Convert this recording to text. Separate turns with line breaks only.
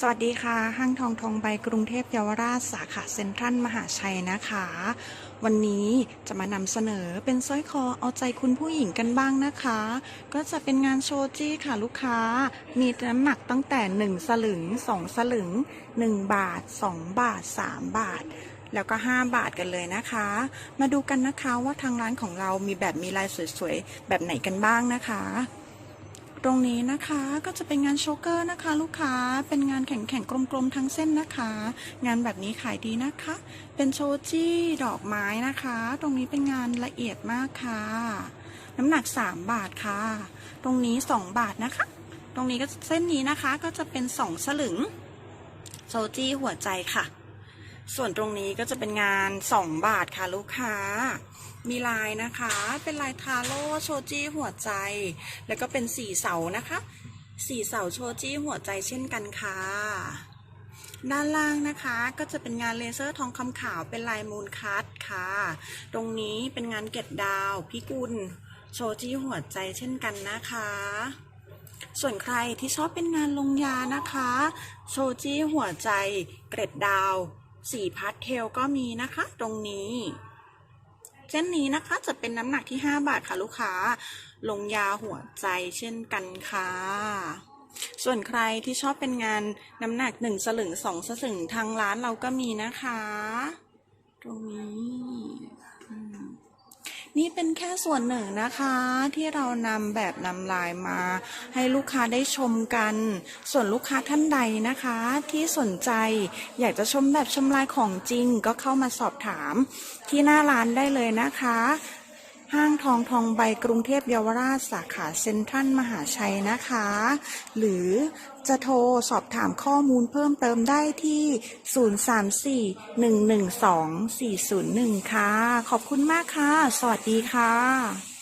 สวัสดีค่ะ ห้างทองทองใบกรุงเทพเยาวราชสาขาเซ็นทรัลมหาชัยนะคะ วันนี้จะมานำเสนอเป็นสร้อยคอเอาใจคุณผู้หญิงกันบ้างนะคะ ก็จะเป็นงานโชจี้ค่ะลูกค้า มีน้ำหนักตั้งแต่ 1 สลึง 2 สลึง 1 บาท 2 บาท 3 บาทแล้วก็ 5 บาทกันเลยนะคะ มาดูกันนะคะว่าทางร้านของเรามีแบบมีลายสวยๆ แบบไหนกันบ้างนะคะ ตรงนี้นะคะก็จะเป็นงานโชกเกอร์นะคะ ลูกค้าเป็นงานแข็งๆกลมๆทั้งเส้นนะคะ งานแบบนี้ขายดีนะคะ เป็นโชจี้ดอกไม้นะคะ ตรงนี้เป็นงานละเอียดมากค่ะ น้ำหนัก 3 บาทค่ะ ตรงนี้ 2 บาทนะคะ ตรงนี้ก็เส้นนี้นะคะก็จะเป็น 2 สลึงโชจี้หัวใจค่ะ ส่วนตรงนี้ก็จะเป็นงาน 2 บาทค่ะลูกค้า มีลายนะคะ เป็นลายทาโร่โชจีหัวใจ แล้วก็เป็นสีเสานะคะสีเสาโชจีหัวใจเช่นกันค่ะ ด้านล่างนะคะก็จะเป็นงานเลเซอร์ทองคำขาวเป็นลายมูลคัตค่ะ ตรงนี้เป็นงานเก็ดดาวพิกุลโชจีหัวใจเช่นกันนะคะ ส่วนใครที่ชอบเป็นงานลงยานะคะ โชจีหัวใจ เกร็ดดาว สีพาสเทลก็มีนะคะ ตรงนี้ เส้นนี้นะคะจะเป็นน้ำหนักที่ 5 บาทค่ะลูกค้า ลงยาหัวใจเช่นกันค่ะ ส่วนใครที่ชอบเป็นงานน้ำหนัก 1 สลึง 2 สลึงทางร้านเราก็มีนะคะ ตรงนี้ นี่เป็นแค่ส่วนหนึ่งนะคะที่เรานำแบบนำลายมา ให้ลูกค้าได้ชมกัน ส่วนลูกค้าท่านใดนะคะ ที่สนใจอยากจะชมแบบชมลายของจริงก็เข้ามาสอบถามที่หน้าร้านได้เลยนะคะ ทองทองใบกรุงเทพเยาวราชสาขาเซ็นทรัลมหาชัยนะคะ หรือจะโทรสอบถามข้อมูลเพิ่มเติมได้ที่ 034 112 401 ค่ะ ขอบคุณมากค่ะ สวัสดีค่ะ